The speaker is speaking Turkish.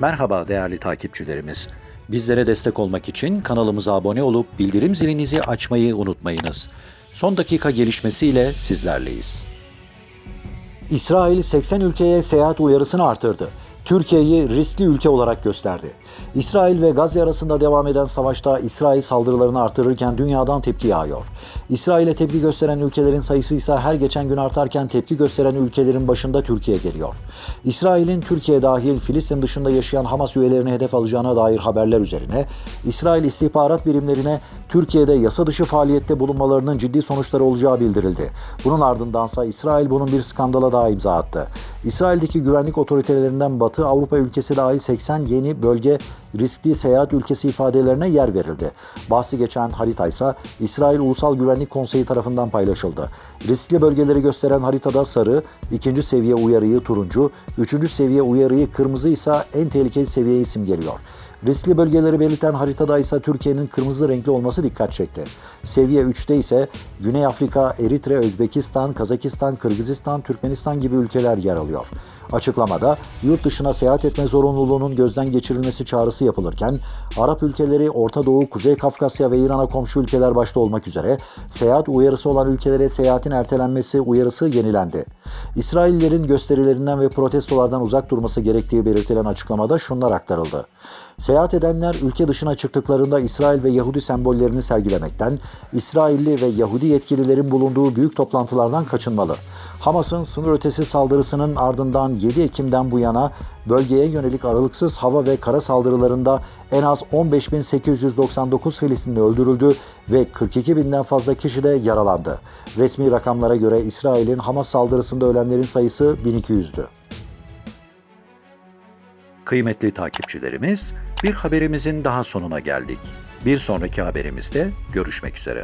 Merhaba değerli takipçilerimiz. Bizlere destek olmak için kanalımıza abone olup bildirim zilinizi açmayı unutmayınız. Son dakika gelişmesiyle sizlerleyiz. İsrail 80 ülkeye seyahat uyarısını artırdı. Türkiye'yi riskli ülke olarak gösterdi. İsrail ve Gazze arasında devam eden savaşta İsrail saldırılarını artırırken dünyadan tepki yağıyor. İsrail'e tepki gösteren ülkelerin sayısı ise her geçen gün artarken tepki gösteren ülkelerin başında Türkiye geliyor. İsrail'in Türkiye dahil Filistin dışında yaşayan Hamas üyelerini hedef alacağına dair haberler üzerine İsrail istihbarat birimlerine Türkiye'de yasa dışı faaliyette bulunmalarının ciddi sonuçları olacağı bildirildi. Bunun ardındansa İsrail bunun bir skandala daha imza attı. İsrail'deki güvenlik otoritelerinden Batı Avrupa ülkesi dahil 80 yeni bölge riskli seyahat ülkesi ifadelerine yer verildi. Bahsi geçen harita ise İsrail Ulusal Güvenlik Konseyi tarafından paylaşıldı. Riskli bölgeleri gösteren haritada sarı, ikinci seviye uyarıyı turuncu, üçüncü seviye uyarıyı kırmızı ise en tehlikeli seviyeyi simgeliyor. Riskli bölgeleri belirten haritada ise Türkiye'nin kırmızı renkli olması dikkat çekti. Seviye 3'te ise Güney Afrika, Eritre, Özbekistan, Kazakistan, Kırgızistan, Türkmenistan gibi ülkeler yer alıyor. Açıklamada yurt dışına seyahat etme zorunluluğunun gözden geçirilmesi çağrısı yapılırken Arap ülkeleri, Orta Doğu, Kuzey Kafkasya ve İran'a komşu ülkeler başta olmak üzere seyahat uyarısı olan ülkelere seyahatin ertelenmesi uyarısı yenilendi. İsraillerin gösterilerinden ve protestolardan uzak durması gerektiği belirtilen açıklamada şunlar aktarıldı. Seyahat edenler ülke dışına çıktıklarında İsrail ve Yahudi sembollerini sergilemekten, İsrailli ve Yahudi yetkililerin bulunduğu büyük toplantılardan kaçınmalı. Hamas'ın sınır ötesi saldırısının ardından 7 Ekim'den bu yana bölgeye yönelik aralıksız hava ve kara saldırılarında en az 15.899 Filistinli öldürüldü ve 42.000'den fazla kişi de yaralandı. Resmi rakamlara göre İsrail'in Hamas saldırısında ölenlerin sayısı 1200'dü. Kıymetli takipçilerimiz, bir haberimizin daha sonuna geldik. Bir sonraki haberimizde görüşmek üzere.